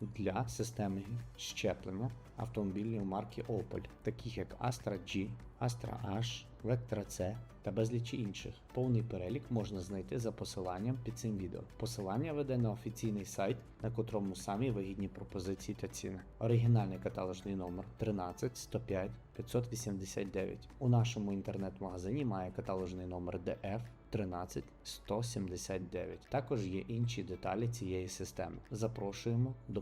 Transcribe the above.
для системи щеплення автомобілів марки Opel, таких як Astra G, Astra H, Vectra C та безліч інших. Повний перелік можна знайти за посиланням під цим відео. Посилання веде на офіційний сайт, на котрому самі вигідні пропозиції та ціни. Оригінальний каталожний номер 13 105 589. У нашому інтернет-магазині має каталожний номер DF 13 179. Також є інші деталі цієї системи. Запрошуємо до